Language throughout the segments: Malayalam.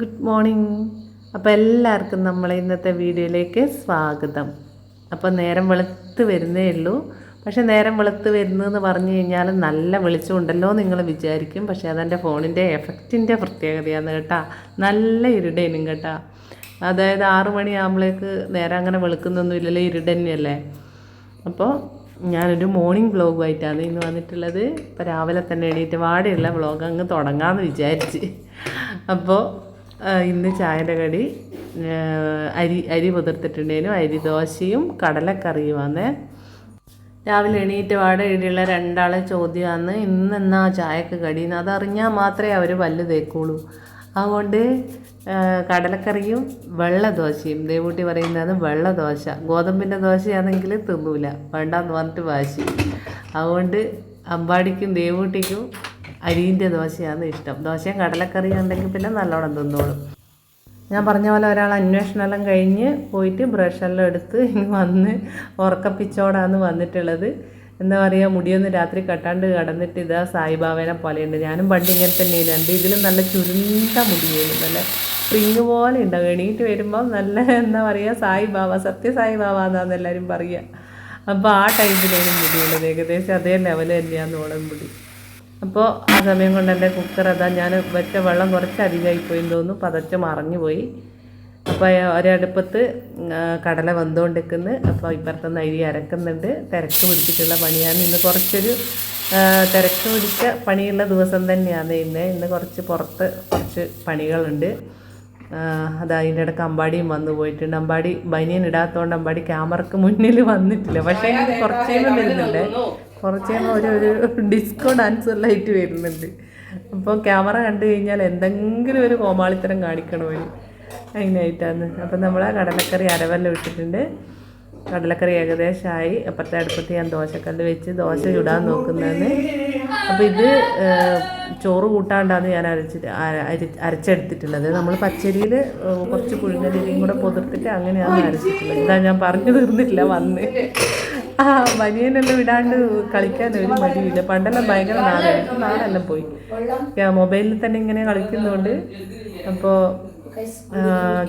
ഗുഡ് മോർണിംഗ് അപ്പോൾ എല്ലാവർക്കും നമ്മളെ ഇന്നത്തെ വീഡിയോയിലേക്ക് സ്വാഗതം. അപ്പോൾ നേരം വെളുത്ത് വരുന്നേ ഉള്ളൂ. പക്ഷേ നേരം വെളുത്ത് വരുന്നതെന്ന് പറഞ്ഞു കഴിഞ്ഞാൽ നല്ല വെളിച്ചമുണ്ടല്ലോ നിങ്ങൾ വിചാരിക്കും. പക്ഷേ അതെന്റെ ഫോണിന്റെ എഫക്റ്റിന്റെ പ്രത്യേകതയാണ് കേട്ടാ. നല്ല ഇരുടേനും കേട്ടാ. അതായത് ആറു മണിയാകുമ്പോഴേക്ക് നേരം അങ്ങനെ വെളുക്കുന്നൊന്നും ഇല്ലല്ലോ ഇരുടന്നെയല്ലേ അപ്പോൾ ഞാനൊരു മോർണിംഗ് വ്ളോഗുമായിട്ടാണ് ഇന്ന് വന്നിട്ടുള്ളത്. ഇപ്പോൾ രാവിലെ തന്നെ എണീറ്റ് വാടിയുള്ള വ്ളോഗ് അങ്ങ് തുടങ്ങാമെന്ന് വിചാരിച്ച്. അപ്പോൾ ഇന്ന് ചായയുടെ കടി അരി അരി പുതിർത്തിട്ടുണ്ടേനും. അരി ദോശയും കടലക്കറിയുമാണ് രാവിലെ എണീറ്റ് വാടെ ഇടിയുള്ള രണ്ടാളെ ചോദ്യമാണ് ഇന്ന് എന്നാ ചായക്ക് കടിയെന്ന് അതറിഞ്ഞാൽ മാത്രമേ അവർ പല്ല് തേക്കുള്ളൂ. അതുകൊണ്ട് കടലക്കറിയും വെള്ള ദോശയും ദേവൂട്ടി പറയുന്നത് വെള്ള ദോശ ഗോതമ്പിന്റെ ദോശയാണെങ്കിൽ തിന്നൂല. വേണ്ടാന്ന് പറഞ്ഞിട്ട് വാശി. അതുകൊണ്ട് അമ്പാടിക്കും ദേവൂട്ടിക്കും അരിന്റെ ദോശയാണ് ഇഷ്ടം. ദോശയും കടലക്കറിയും ഉണ്ടെങ്കിൽ പിന്നെ നല്ലോണം തിന്നോളും. ഞാൻ പറഞ്ഞ പോലെ ഒരാൾ അന്വേഷണമെല്ലാം കഴിഞ്ഞ് പോയിട്ട് ബ്രഷെല്ലാം എടുത്ത് ഇങ്ങ് വന്ന് ഉറക്കപ്പിച്ചോടാണ് വന്നിട്ടുള്ളത്. എന്താ പറയുക മുടിയൊന്നും രാത്രി കെട്ടാണ്ട് കടന്നിട്ട് ഇതാ സായിബാബേനെ പോലെയുണ്ട്. ഞാനും പണ്ട് ഇങ്ങനെ തന്നെയാണ് എന്റെ ഇതിലും നല്ല ചുരുണ്ട മുടിയായിരുന്നു. നല്ല സ്പ്രിങ് പോലെ ഉണ്ടാവും. എണീറ്റ് വരുമ്പോൾ നല്ല എന്താ പറയുക സായിബാബ സത്യ എന്നാന്ന് എല്ലാവരും പറയുക. അപ്പോൾ ആ ടൈപ്പിലാണ് മുടിയുള്ളത് ഏകദേശം അതേ ലെവൽ തന്നെയാണ് ഓണം മുടി. അപ്പോൾ ആ സമയം കൊണ്ട് എന്റെ കുക്കർ അതാ ഞാൻ വെച്ച വെള്ളം കുറച്ച് അധികമായി പോയി തോന്നുന്നു. പതച്ച് മറഞ്ഞു പോയി. അപ്പോൾ ഒരടുപ്പത്ത് കടല വെന്തുകൊണ്ടിരിക്കുന്നു അപ്പോൾ ഇപ്പുറത്തുനിന്ന് അരി അരക്കുന്നുണ്ട്. തിരക്ക് പിടിച്ചിട്ടുള്ള പണിയാണ്. ഇന്ന് കുറച്ചൊരു തിരക്ക് പിടിച്ച പണിയുള്ള ദിവസം തന്നെയാണ് ഇന്ന്. ഇന്ന് കുറച്ച് പുറത്ത് കുറച്ച് പണികളുണ്ട്. ആ, അതാ അതിന്റെ ഇടയ്ക്ക് അമ്പാടിയും വന്നു പോയിട്ടുണ്ട്. അമ്പാടി ബനിയൻ ഇടാത്തതുകൊണ്ട് അമ്പാടി ക്യാമറക്ക് മുന്നിൽ വന്നിട്ടില്ല. പക്ഷേ കുറച്ചേലും വരുന്നുണ്ട് കുറച്ചേലും ഒരു ഒരു ഡിസ്കോ ഡാൻസ് എല്ലാം ആയിട്ട് വരുന്നുണ്ട്. അപ്പോൾ ക്യാമറ കണ്ടു കഴിഞ്ഞാൽ എന്തെങ്കിലും ഒരു കോമാളിത്തരം കാണിക്കണം ഒരു അതിനായിട്ടാണ്. അപ്പം നമ്മൾ ആ കടലക്കറി അരവെല്ലാം ഇട്ടിട്ടുണ്ട്. കടലക്കറി ഏകദേശമായി അപ്പുറത്തെ അടുപ്പത്ത് ഞാൻ ദോശക്കല്ല് വെച്ച് ദോശ ചുടാൻ നോക്കുന്നതാണ്. അപ്പോൾ ഇത് ചോറ് കൂട്ടാണ്ടാണ് ഞാൻ അരച്ചിട്ട് അര- അരി- അരച്ചെടുത്തിട്ടുള്ളത്. നമ്മൾ പച്ചരിയിൽ കുറച്ച് പുഴുങ്ങലിരിയും കൂടെ പൊതിർത്തിട്ട് അങ്ങനെയാണ് അരച്ചിട്ടുള്ളത്. ഇതാ ഞാൻ പറഞ്ഞു തീർന്നിട്ടില്ല വന്ന്. ആ ബനിയനെല്ലാം വിടാണ്ട് കളിക്കാൻ ഒരു മടിയില്ല. പണ്ടെല്ലാം ഭയങ്കര നാടായിരുന്നു നാടെല്ലാം പോയി. മൊബൈലിൽ തന്നെ ഇങ്ങനെ കളിക്കുന്നതുകൊണ്ട് അപ്പോൾ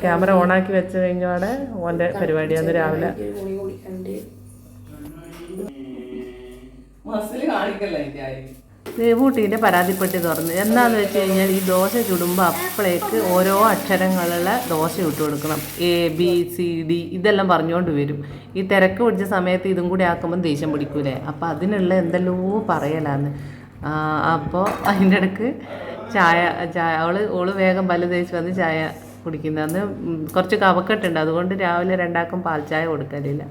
ക്യാമറ ഓണാക്കി വെച്ച് ഓന്റെ ഓന്റെ പരിപാടിയാണ് രാവിലെ. ദേവൂട്ടീന്റെ പരാതിപ്പെട്ടി തുറന്ന്. എന്താണെന്ന് വെച്ച് കഴിഞ്ഞാൽ ഈ ദോശ ചുടുമ്പോൾ അപ്പോഴേക്ക് ഓരോ അക്ഷരങ്ങളുള്ള ദോശ ഇട്ട് കൊടുക്കണം. എ ബി സി ഡി ഇതെല്ലാം പറഞ്ഞുകൊണ്ട് വരും. ഈ തിരക്ക് പിടിച്ച സമയത്ത് ഇതും കൂടി ആക്കുമ്പോൾ ദേഷ്യം പിടിക്കൂലേ? അപ്പോൾ അതിനുള്ള എന്തെല്ലോ പറയലാന്ന്. അപ്പോൾ അതിന്റെ ഇടയ്ക്ക് ചായ ചായ അവൾ ഓൾ വേഗം പല്ല് തേച്ച് വന്ന് ചായ കുടിക്കുന്നതെന്ന് കുറച്ച് കവക്കെട്ടുണ്ട് അതുകൊണ്ട് രാവിലെ രണ്ടാക്കും പാൽ ചായ കൊടുക്കലില്ല.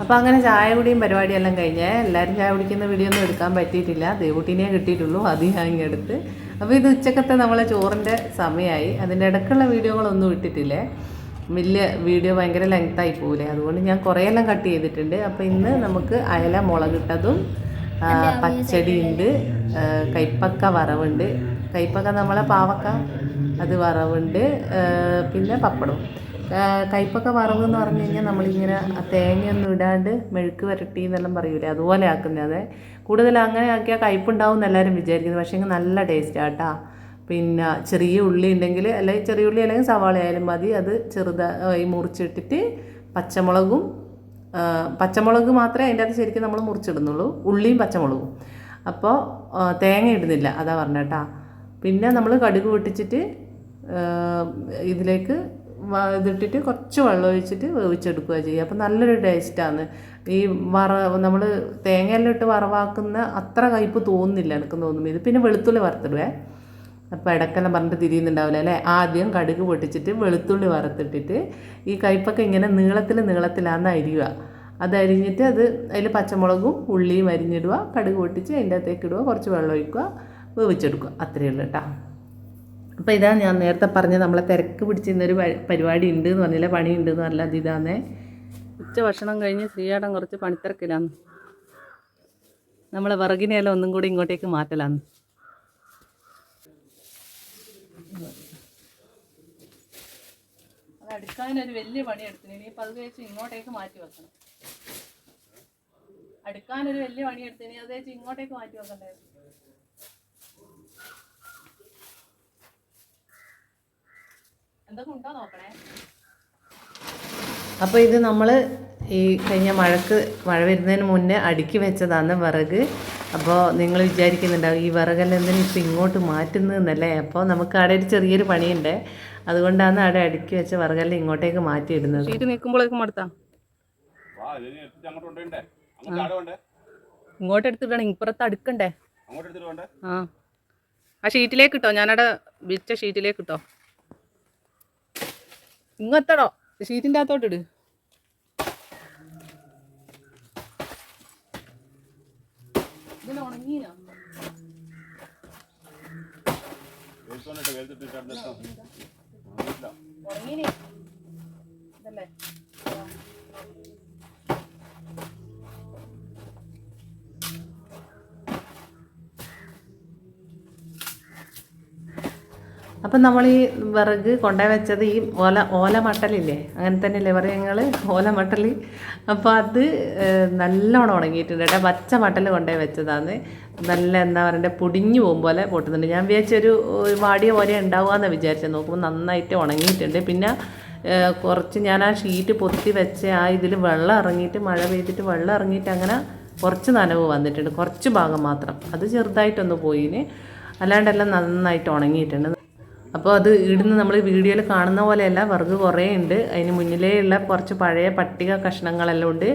അപ്പോൾ അങ്ങനെ ചായ കുടിയും പരിപാടിയെല്ലാം കഴിഞ്ഞ് എല്ലാവരും ചായ കുടിക്കുന്ന വീഡിയോ ഒന്നും എടുക്കാൻ പറ്റിയിട്ടില്ല. ദേവൂട്ടിനെ കിട്ടിയിട്ടുള്ളൂ. അത് ഞാൻ എടുത്ത്. അപ്പോൾ ഇത് ഉച്ചക്കത്തെ നമ്മളെ ചോറിന്റെ സമയമായി അതിന്റെ ഇടയ്ക്കുള്ള വീഡിയോകളൊന്നും ഇട്ടിട്ടില്ലേ? വലിയ വീഡിയോ ഭയങ്കര ലെങ്തായി പോകില്ലേ അതുകൊണ്ട് ഞാൻ കുറേയെല്ലാം കട്ട് ചെയ്തിട്ടുണ്ട്. അപ്പോൾ ഇന്ന് നമുക്ക് അയല മുളകിട്ടതും പച്ചടിയുണ്ട് കൈപ്പക്ക വറവുണ്ട്. കൈപ്പക്ക നമ്മളെ പാവക്ക അത് വറവുണ്ട് പിന്നെ പപ്പടവും. ആ, കൈപ്പക്ക വറവ് എന്ന് പറഞ്ഞു കഴിഞ്ഞാൽ നമ്മളിങ്ങനെ തേങ്ങയൊന്നും ഇടാണ്ട് മെഴുക്ക് വരട്ടി എന്നെല്ലാം പറയൂലേ? അതുപോലെ ആക്കുന്നത് കൂടുതൽ അങ്ങനെ ആക്കിയാൽ കയ്പുണ്ടാവും എന്ന് എല്ലാവരും വിചാരിക്കുന്നത് പക്ഷേ നല്ല ടേസ്റ്റാണ് കേട്ടോ പിന്നെ ചെറിയ ഉള്ളി ഉണ്ടെങ്കിൽ അല്ലെങ്കിൽ ചെറിയ ഉള്ളി അല്ലെങ്കിൽ സവാള ആയാലും മതി. അത് ചെറുതായി മുറിച്ചിട്ടിട്ട് പച്ചമുളകും പച്ചമുളക് മാത്രമേ അതിന്റെ അകത്ത് ശരിക്കും നമ്മൾ മുറിച്ചിടുന്നുള്ളൂ. ഉള്ളിയും പച്ചമുളകും. അപ്പോൾ തേങ്ങ ഇടുന്നില്ല. അതാ പറഞ്ഞേട്ടാ പിന്നെ നമ്മൾ കടുക് പൊട്ടിച്ചിട്ട് ഇതിലേക്ക് ഇതിട്ടിട്ട് കുറച്ച് വെള്ളം ഒഴിച്ചിട്ട് വേവിച്ചെടുക്കുക ചെയ്യുക. അപ്പോൾ നല്ലൊരു ടേസ്റ്റാണ് ഈ വറ നമ്മൾ തേങ്ങയെല്ലാം ഇട്ട് വറവാക്കുന്ന അത്ര കയ്പ്പ് തോന്നുന്നില്ല എനിക്ക് തോന്നുന്നു. ഇത് പിന്നെ വെളുത്തുള്ളി വറുത്തിടുവേ. അപ്പോൾ ഇടക്കെല്ലാം പറഞ്ഞിട്ട് തിരിയുന്നുണ്ടാവില്ല അല്ലേ? ആദ്യം കടുക് പൊട്ടിച്ചിട്ട് വെളുത്തുള്ളി വറുത്തിട്ടിട്ട് ഈ കയ്പ്പൊക്കെ ഇങ്ങനെ നീളത്തിൽ നീളത്തിലാണ് അരിയുക. അത് അരിഞ്ഞിട്ട് അത് അതിൽ പച്ചമുളകും ഉള്ളിയും അരിഞ്ഞിടുക. കടുക് പൊട്ടിച്ച് അതിന്റെ അകത്തേക്ക് ഇടുക. കുറച്ച് വെള്ളം ഒഴിക്കുക. വേവിച്ചെടുക്കുക. അത്രയേ ഉള്ളൂ കേട്ടോ. അപ്പോൾ ഇതാ ഞാൻ നേരത്തെ പറഞ്ഞ നമ്മളെ തിരക്ക് പിടിച്ചിരുന്നൊരു പരിപാടി ഉണ്ട് എന്ന് പറഞ്ഞില്ല? പണി ഉണ്ട് എന്ന് പറഞ്ഞാൽ അത് ഇതാന്നേ. ഉച്ച ഭക്ഷണം കഴിഞ്ഞ് ശ്രീയാടം കുറച്ച് പണിത്തിരക്കിലാന്ന്. നമ്മളെ വിറകിനെയെല്ലാം ഒന്നും കൂടി ഇങ്ങോട്ടേക്ക് മാറ്റലാന്ന്. അടുക്കാനൊരു വലിയ പണി എടുത്തിന് അത് കഴിച്ച് ഇങ്ങോട്ടേക്ക് മാറ്റി വെക്കണം. അടുക്കാനൊരു വലിയ പണി എടുത്തിന് അത് കഴിച്ച് ഇങ്ങോട്ടേക്ക് മാറ്റി വെക്കണ്ടായിരുന്നു നോക്കണേ? അപ്പോൾ ഇത് നമ്മൾ ഈ കഴിഞ്ഞ മഴക്ക് മഴ വരുന്നതിന് മുന്നേ അടുക്കി വെച്ചതാണ് വിറക്. അപ്പോൾ നിങ്ങൾ വിചാരിക്കുന്നുണ്ടാവും ഈ വിറകെല്ലാം എന്തിനാ ഇപ്പം ഇങ്ങോട്ട് മാറ്റുന്നതെന്നല്ലേ അപ്പോൾ നമുക്ക് അവിടെ ഒരു ചെറിയൊരു പണിയുണ്ട്. അതുകൊണ്ടാണ് അവിടെ അടുക്കി വെച്ച വിറകെല്ലാം ഇങ്ങോട്ടേക്ക് മാറ്റിയിടുന്നത്. ഇടുന്നത് നിൽക്കുമ്പോഴേക്കും മടുത്താ. ഇങ്ങോട്ട് എടുത്തിട്ടാണ് ഇപ്പുറത്ത് അടുക്കണ്ടേ? ആ. ആ ഷീറ്റിലേക്ക് കിട്ടോ ഞാനവിടെ വിറ്റ ഷീറ്റിലേക്ക് ഇട്ടോ. ഇങ്ങെത്തടോ. ഷീറ്റിന്റെ അകത്തോട്ട് ഇട്. ഉണങ്ങിയില്ല ഇല്ല ഇതല്ലേ? അപ്പം നമ്മൾ ഈ വിറക് കൊണ്ടേ വെച്ചത് ഈ ഓല ഓല മട്ടലില്ലേ? അങ്ങനെ തന്നെയല്ലേ പറയുക ഞങ്ങൾ ഓല മട്ടൽ അപ്പോൾ അത് നല്ലോണം ഉണങ്ങിയിട്ടുണ്ട് കേട്ടോ. പച്ച മട്ടൽ കൊണ്ടേ വെച്ചതാന്ന്. നല്ല എന്താ പറയണ്ടേ പൊടിഞ്ഞു പോകും പോലെ പൊട്ടുന്നുണ്ട്. ഞാൻ വിചാരിച്ചൊരു വാടിയ പോലെ ഉണ്ടാവുകയെന്ന് വിചാരിച്ചത്. നോക്കുമ്പോൾ നന്നായിട്ട് ഉണങ്ങിയിട്ടുണ്ട്. പിന്നെ കുറച്ച് ഞാൻ ആ ഷീറ്റ് പൊത്തി വെച്ച് ആ ഇതിൽ വെള്ളം ഇറങ്ങിയിട്ട് മഴ പെയ്തിട്ട് വെള്ളം ഇറങ്ങിയിട്ട് അങ്ങനെ കുറച്ച് നനവ് വന്നിട്ടുണ്ട്. കുറച്ച് ഭാഗം മാത്രം. അത് ചെറുതായിട്ടൊന്ന് പോയിന്. അല്ലാണ്ടെല്ലാം നന്നായിട്ട് ഉണങ്ങിയിട്ടുണ്ട്. അപ്പോൾ അത് ഇടുന്ന നമ്മൾ വീഡിയോയിൽ കാണുന്ന പോലെയല്ല വിറക് കുറേ ഉണ്ട്. അതിന് മുന്നിലേ ഉള്ള കുറച്ച് പഴയ പട്ടിക കഷ്ണങ്ങളെല്ലാം ഉണ്ട്.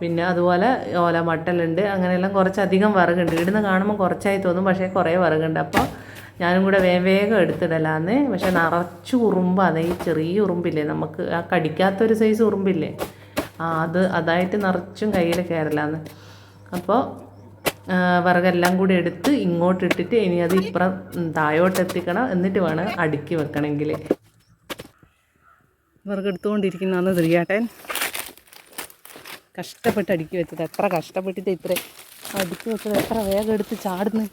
പിന്നെ അതുപോലെ ഓല മട്ടലുണ്ട് അങ്ങനെയെല്ലാം കുറച്ചധികം വിറകുണ്ട്. ഇടുന്ന കാണുമ്പോൾ കുറച്ചായി തോന്നും പക്ഷേ കുറേ വിറകുണ്ട്. അപ്പോൾ ഞാനും കൂടെ വേഗം വേഗം എടുത്തിടലാന്ന്. പക്ഷെ നിറച്ച് ഉറുമ്പാണ് ഈ ചെറിയ ഉറുമ്പില്ലേ നമുക്ക്? ആ കടിക്കാത്തൊരു സൈസ് ഉറുമ്പില്ലേ? ആ അത് അതായിട്ട് നിറച്ചും കയ്യിൽ കയറലാന്ന് അപ്പോൾ വിറകെല്ലാം കൂടി എടുത്ത് ഇങ്ങോട്ട് ഇട്ടിട്ട് ഇനി അത് ഇപ്പുറം താഴോട്ട് എത്തിക്കണം. എന്നിട്ട് വേണം അടുക്കി വെക്കണമെങ്കിൽ. വിറക് എടുത്തുകൊണ്ടിരിക്കുന്നതാണ് തിരിയാട്ടൻ കഷ്ടപ്പെട്ട് അടുക്കി വെച്ചത്. എത്ര കഷ്ടപ്പെട്ടിട്ട് ഇത്ര. അടുക്കി വെച്ചത് എത്ര വേഗം എടുത്ത് ചാടുന്നു.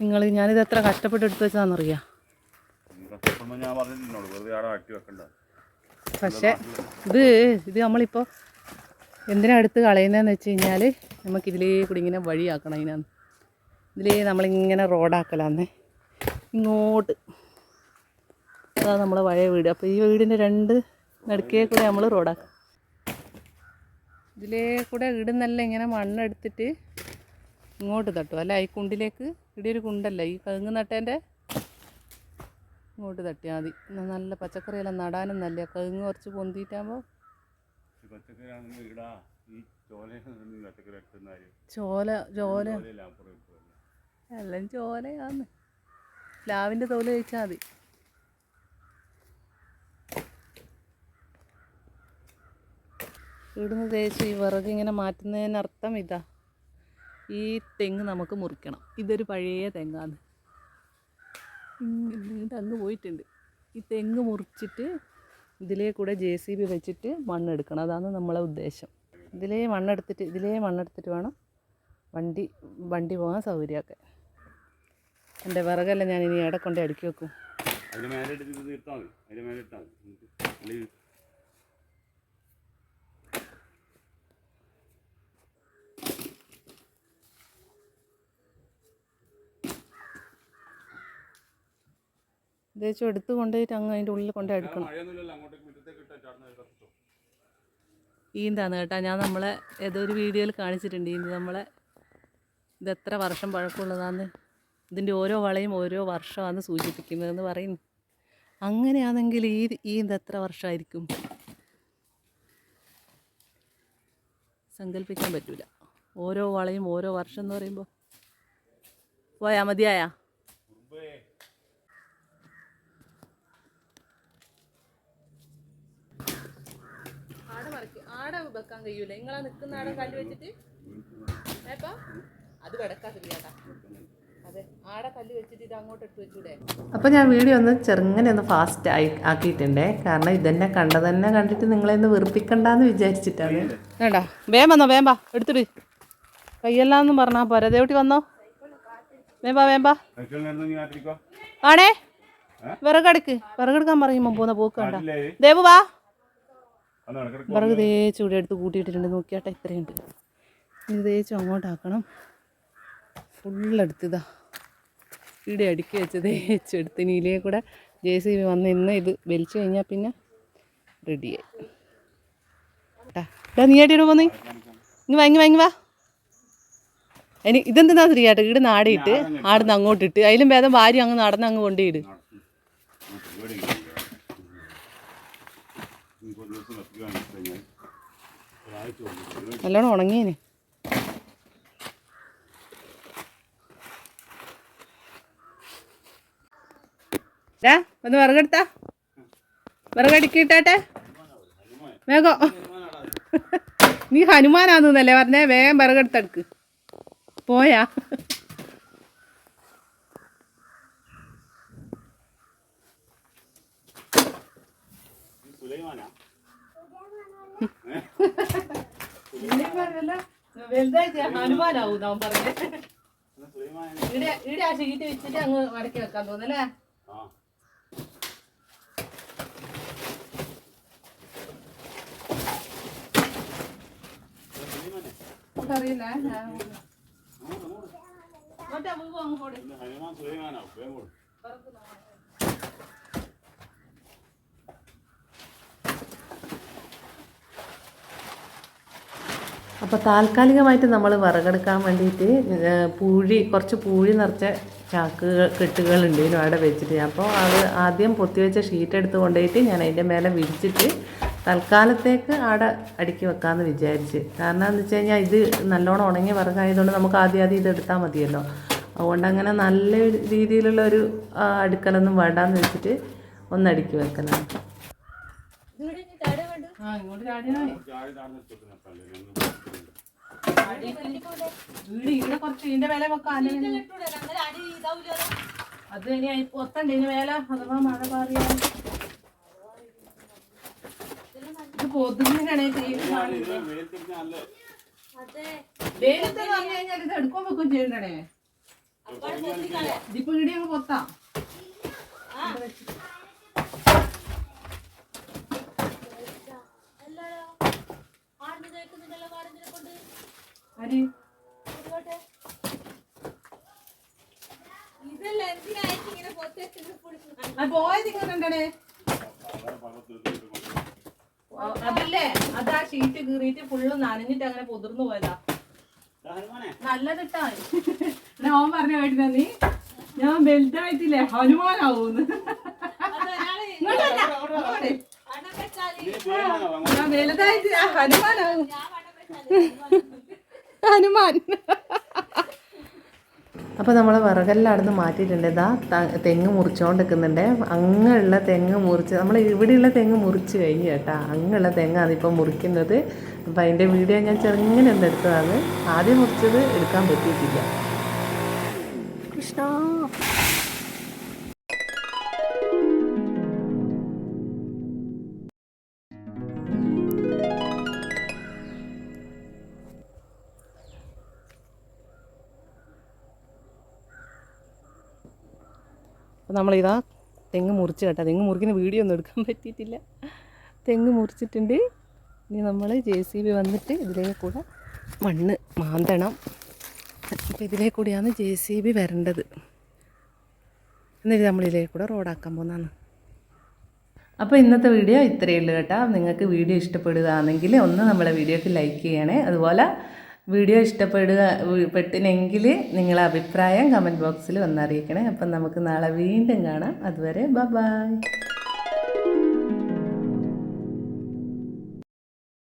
നിങ്ങൾ ഞാനിത് എത്ര കഷ്ടപ്പെട്ട് എടുത്ത് വെച്ചതാണെന്നറിയാം. പക്ഷേ ഇത് ഇത് നമ്മളിപ്പോൾ എന്തിനാ എടുത്ത് കളയുന്നതെന്ന് വെച്ച് കഴിഞ്ഞാൽ നമുക്ക് ഇതിലേ കൂടി ഇങ്ങനെ വഴിയാക്കണം അതിനകത്ത് ഇതിലേ നമ്മളിങ്ങനെ റോഡാക്കലാന്നേ. ഇങ്ങോട്ട്. അതാ നമ്മളെ പഴയ വീട്. അപ്പോൾ ഈ വീടിന്റെ രണ്ട് നടുക്കേ കൂടെ നമ്മൾ റോഡാക്കാം. ഇതിലേ കൂടെ ഇടുന്നല്ല ഇങ്ങനെ മണ്ണെടുത്തിട്ട് ഇങ്ങോട്ട് തട്ടും. അല്ല ഈ കുണ്ടിലേക്ക് ഇവിടെ ഒരു കുണ്ടല്ല. ഈ കഴുങ്ങ് നട്ടേന്റെ ഇങ്ങോട്ട് തട്ടിയാൽ മതി. നല്ല പച്ചക്കറിയെല്ലാം നടാനും നല്ല. കഴുങ്ങ് കുറച്ച് പൊന്തിയിട്ടാകുമ്പോൾ പച്ചക്കറി ചോല ചോല എല്ലാം. ചോലയാന്ന്. ലാവിന്റെ തോൽ കഴിച്ചാൽ മതി. ഇവിടുന്ന് തേച്ച് ഈ വിറക് ഇങ്ങനെ മാറ്റുന്നതിനർത്ഥം ഇതാ. ഈ തെങ്ങ് നമുക്ക് മുറിക്കണം. ഇതൊരു പഴയ തെങ്ങാണ് ഇങ്ങോട്ട് അങ്ങ് പോയിട്ടുണ്ട്. ഈ തെങ്ങ് മുറിച്ചിട്ട് ഇതിലേ കൂടെ ജെ സി ബി വെച്ചിട്ട് മണ്ണെടുക്കണം. അതാണ് നമ്മളെ ഉദ്ദേശം. ഇതിലേ മണ്ണെടുത്തിട്ട് ഇതിലേ മണ്ണെടുത്തിട്ട് വേണം വണ്ടി വണ്ടി പോകാൻ സൗകര്യമൊക്കെ. എന്റെ വിറകെല്ലാം ഞാൻ ഇനി എവിടെ കൊണ്ട് അടുക്കി വെക്കും. അതിന് മേലെ ഇട്ടിട്ട് ഇത് ഇട്ടാൽ മതി. അതിന് മേലെ ഇട്ടാൽ മതി. എന്നിട്ട് അല്ലെങ്കിൽ ദേശം എടുത്ത് കൊണ്ടുപോയിട്ട് അങ്ങ് അതിന്റെ ഉള്ളിൽ കൊണ്ടുപോയി എടുക്കണം ഈന്താന്ന് കേട്ടോ ഞാൻ നമ്മളെ ഏതോ ഒരു വീഡിയോയിൽ കാണിച്ചിട്ടുണ്ട്. ഈന്ത് നമ്മളെ ഇത് എത്ര വർഷം പഴക്കമുള്ളതാന്ന്. ഇതിന്റെ ഓരോ വളയും ഓരോ വർഷമാണ് സൂചിപ്പിക്കുന്നതെന്ന് പറയുന്നു അങ്ങനെയാണെങ്കിൽ ഈ ഈന്ത് എത്ര വർഷമായിരിക്കും? സങ്കല്പിക്കാൻ പറ്റൂല. ഓരോ വളയും ഓരോ വർഷം എന്ന് പറയുമ്പോൾ പോയാ മതിയായാ ആടെ മറക്ക് ആടെ വെക്കാൻ കഴിയൂല. നിങ്ങളാ നിൽക്കുന്ന ആടെ കല്ല് വെച്ചിട്ട്? ഏപ്പാ? അത് കിടക്കാത്തില്ല ചേട്ടാ അതെ ആടെ കല്ല് വെച്ചിട്ട് ഇത് അങ്ങോട്ട് ഇട്ട് വെച്ചൂടെ? അപ്പോൾ ഞാൻ വീഡിയോ ഒന്ന് ചെറുങ്ങനെ ഒന്ന് ഫാസ്റ്റ് ആയി ആക്കിയിട്ടുണ്ടേ. കാരണം ഇതെന്നെ കണ്ടതന്നെ കണ്ടിട്ട് നിങ്ങളെ ഒന്ന് വെറുപ്പിക്കണ്ടെന്ന് വിചാരിച്ചിട്ടാണ്. വേണ്ട വേം വന്നോ വേമ്പാ എടുത്തിട്ട് കയ്യെല്ലാം കയ്യെല്ലാന്നും പറഞ്ഞാ പോരാ. ദേവട്ടി വന്നോ? വേമ്പാ വേമ്പാ ആണേ? വിറകടുക്ക് വിറകെടുക്കാൻ പറയുമ്പോൾ പോകുന്ന പോക്ക് വേണ്ട ഇല്ലേ. ദേവ് വാ. വിറക് തേച്ച് ഇവിടെ എടുത്ത് കൂട്ടിയിട്ടിട്ടുണ്ട്. നോക്കിയാട്ടെ ഇത്രയുണ്ട്. ഇത് തേച്ച് അങ്ങോട്ടാക്കണം ഫുള്ളെടുത്തിതാ. ഇവിടെ അടുക്കി വെച്ച് തേച്ചെടുത്ത് നീലയെ കൂടെ ജെ സി ബി വന്ന് ഇന്ന് ഇത് വലിച്ചു കഴിഞ്ഞാൽ പിന്നെ റെഡിയായി. കേട്ടാ നീ ആയിട്ട് പോന്നേ ഇങ്ങ് വാങ്ങി വാങ്ങി വാ ഇനി ഇതെന്താ ശ്രീയാട്ട് ഇവിടെ നാടിയിട്ട് ആടുന്ന് അങ്ങോട്ടിട്ട്. അതിലും ഭേദം ഭാര്യ അങ്ങ് നടന്ന് അങ്ങ് കൊണ്ടുപോയിട് ഇനിയിപ്പോൾ ഒരു ദിവസം എത്തുകയാണ് കഴിഞ്ഞാൽ ഒരാഴ്ച കൊണ്ട് നല്ലോണം ഉണങ്ങിയേന്. ഒന്ന് വിറകെടുത്താ. വിറകടുക്കിട്ടെ വേഗം. നീ ഹനുമാനാന്നല്ലേ പറഞ്ഞേ? വേഗം വിറകെടുത്തെടുക്ക് പോയാ. സുലൈമാനാ ഹനുമാനാവും അവൻ പറഞ്ഞേ. ഇവിടെ ഇവിടെ ആ ഷീറ്റ് വെച്ചിട്ട് അങ്ങ് മടക്കി വെക്കാൻ തോന്നല്ലേ അറിയില്ല മുമ്പ് അങ്ങ് പോടെ പിന്നെ ഹനുമാൻ സുലൈമാനാ വേഗം കൊടു അപ്പോൾ താൽക്കാലികമായിട്ട് നമ്മൾ വിറകെടുക്കാൻ വേണ്ടിയിട്ട് പൂഴി കുറച്ച് പൂഴി നിറച്ച ചാക്കുകൾ കെട്ടുകളുണ്ട് ഇതിനും അവിടെ വെച്ചിട്ട്. അപ്പോൾ അത് ആദ്യം പൊത്തിവെച്ച ഷീറ്റ് എടുത്ത് കൊണ്ടുപോയിട്ട് ഞാൻ അതിന്റെ മേലെ വിരിച്ചിട്ട് തൽക്കാലത്തേക്ക് അവിടെ അടുക്കി വെക്കാമെന്ന് വിചാരിച്ച്. കാരണം എന്ന് വെച്ച് കഴിഞ്ഞാൽ ഇത് നല്ലോണം ഉണങ്ങി വിറകായതുകൊണ്ട് നമുക്ക് ആദ്യം ആദ്യം ഇത് എടുത്താൽ മതിയല്ലോ. അതുകൊണ്ട് അങ്ങനെ നല്ല രീതിയിലുള്ള ഒരു അടുക്കലൊന്നും വേണ്ടാന്ന് വെച്ചിട്ട് ഒന്നടുക്കി വെക്കലാണ്. ആ ഇങ്ങോട്ട് ചാടിയാ മതി. ചാടി താഴ്ന്ന ചെക്ക് നിർത്താല്ലേ വീട് ഇവിടെ കുറച്ച് ഇതിന്റെ വില വെക്കാം അല്ലെങ്കിൽ അത്. ഇനി ഒത്തണ്ട് ഇതിന് വില അഥവാ മഴ പാറിയാൽ. ഇത് നല്ല വെയിലത്ത് പറഞ്ഞു കഴിഞ്ഞാൽ ഇത് എടുക്കാൻ വെക്കും ചെയ്യണ്ടേ? ഇതിപ്പോ അങ്ങ് പൊത്താം ആര് ആ പോയത് ഇങ്ങനെ അതല്ലേ? അത് ആ ഷീറ്റ് കീറിയിട്ട് ഫുള്ള് നനഞ്ഞിട്ട് അങ്ങനെ പൊതിർന്നു പോയതാ. നല്ലതിട്ടാ. ഞാൻ ഓൻ പറഞ്ഞ കേട്ടില്ല നീ? ഞാൻ വലുതായിട്ടില്ലേ? ഹനുമാനാവൂന്ന്. ഞാൻ വലുതായിട്ട് ആ ഹനുമാനാവും. ഹനുമാൻ. അപ്പോൾ നമ്മൾ വിറകെല്ലാം അവിടെ നിന്ന് മാറ്റിയിട്ടുണ്ട്. ഇതാ തെങ്ങ് മുറിച്ചുകൊണ്ട് നിൽക്കുന്നുണ്ട് അങ്ങുള്ള തെങ്ങ് മുറിച്ച് നമ്മൾ ഇവിടെയുള്ള തെങ്ങ് മുറിച്ച് കഴിഞ്ഞു കേട്ടോ. അങ്ങുള്ള തെങ്ങാണ് ഇപ്പോൾ മുറിക്കുന്നത്. അപ്പോൾ അതിന്റെ വീഡിയോ ഞാൻ ചെറുങ്ങനെ എന്തെടുത്തതാണ് ആദ്യം മുറിച്ചത് എടുക്കാൻ പറ്റിയിട്ടില്ല. കൃഷ്ണ. നമ്മളിതാ തെങ്ങ് മുറിച്ച് കേട്ടോ. തെങ്ങ് മുറിക്കുന്ന വീഡിയോ ഒന്നും എടുക്കാൻ പറ്റിയിട്ടില്ല. തെങ്ങ് മുറിച്ചിട്ടുണ്ട്. ഇനി നമ്മൾ ജെ സി ബി വന്നിട്ട് ഇതിലേ കൂടെ മണ്ണ് മാന്തണം. അപ്പോൾ ഇതിലേ കൂടിയാണ് ജെ സി ബി വരേണ്ടത്. എന്നിട്ട് നമ്മളിതിലേ കൂടെ റോഡാക്കാൻ പോകുന്നതാണ് അപ്പോൾ ഇന്നത്തെ വീഡിയോ ഇത്രയേ ഉള്ളൂ കേട്ടോ. നിങ്ങൾക്ക് വീഡിയോ ഇഷ്ടപ്പെടുകയാണെങ്കിൽ ഒന്ന് നമ്മളെ വീഡിയോക്ക് ലൈക്ക് ചെയ്യണേ. അതുപോലെ വീഡിയോ ഇഷ്ടപ്പെടുക പെട്ടിനെങ്കിൽ നിങ്ങളുടെ അഭിപ്രായം കമന്റ് ബോക്സിൽ വന്നറിയിക്കണേ. അപ്പം നമുക്ക് നാളെ വീണ്ടും കാണാം. അതുവരെ ബ